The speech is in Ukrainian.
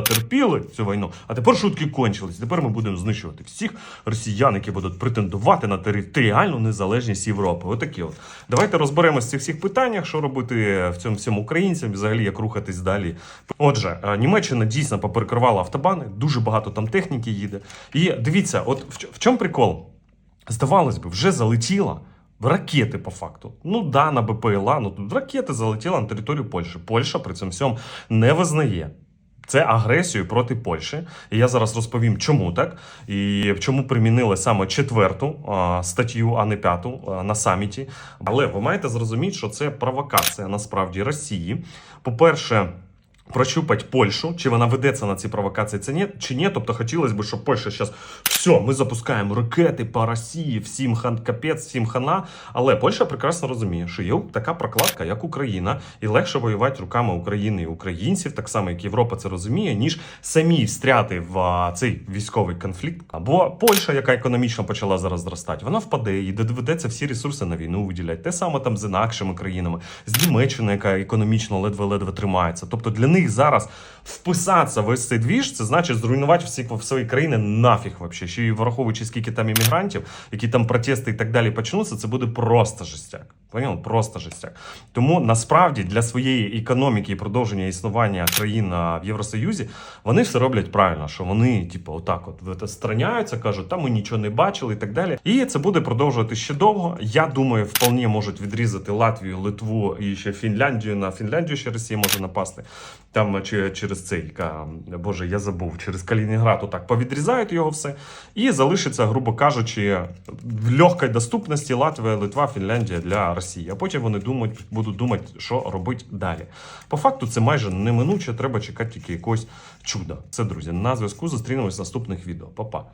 терпіли цю війну, а тепер шутки кончились. Тепер ми будемо знищувати всіх росіян, які будуть претендувати на територіальну незалежність Європи. Отакі от. Давайте розберемося в цих всіх питаннях, що робити в цьому всьому українцям, взагалі як рухатись далі. Отже, е, Німеччина дійсно поперекривала автобани, дуже багато там техніки їде. І дивіться, от в, чому прикол? Здавалось би, вже залетіла. Ракети по факту. Ну да, на БПЛА, ну тут ракети залетіли на територію Польщі. Польща при цьому всьому не визнає. Це агресію проти Польщі. І я зараз розповім, чому так, і чому примінили саме четверту статтю, а не п'яту на саміті. Але ви маєте зрозуміти, що це провокація насправді Росії. По-перше, прощупать Польщу, чи вона ведеться на ці провокації, це ні, чи ні. Тобто хотілося б, щоб Польща зараз все, ми запускаємо ракети по Росії, всім хан капець, всім хана. Але Польща прекрасно розуміє, що є така прокладка, як Україна, і легше воювати руками України і українців, так само як Європа це розуміє, ніж самі встряти в а, цей військовий конфлікт. Або Польща, яка економічно почала зараз зростати, вона впаде і доведеться всі ресурси на війну виділяти. Те саме там з інакшими країнами, з Німеччиною, яка економічно ледве-ледве тримається. Тобто для них зараз вписатися в ось цей двіж, це значить зруйнувати всі свої країни нафіг вообще. Ще й враховуючи скільки там іммігрантів, які там протести і так далі почнуться, це буде просто жестяк. Поняли? Просто жестяк. Тому насправді для своєї економіки і продовження існування країн в Євросоюзі вони все роблять правильно, що вони, типу, отак, от страняються, кажуть, та ми нічого не бачили і так далі. І це буде продовжувати ще довго. Я думаю, вполне можуть відрізати Латвію, Литву і ще Фінляндію. На Фінляндію ще Росія може напасти. Там чи, через цей Боже, я забув, через Калінінград отак повідрізають його все. І залишиться, грубо кажучи, в легкій доступності Латвія, Литва, Фінляндія для Росії. А потім вони думають, будуть думати, що робити далі. По факту це майже неминуче, треба чекати тільки якогось чуда. Це друзі. На зв'язку зустрінемось в наступних відео. Па-па.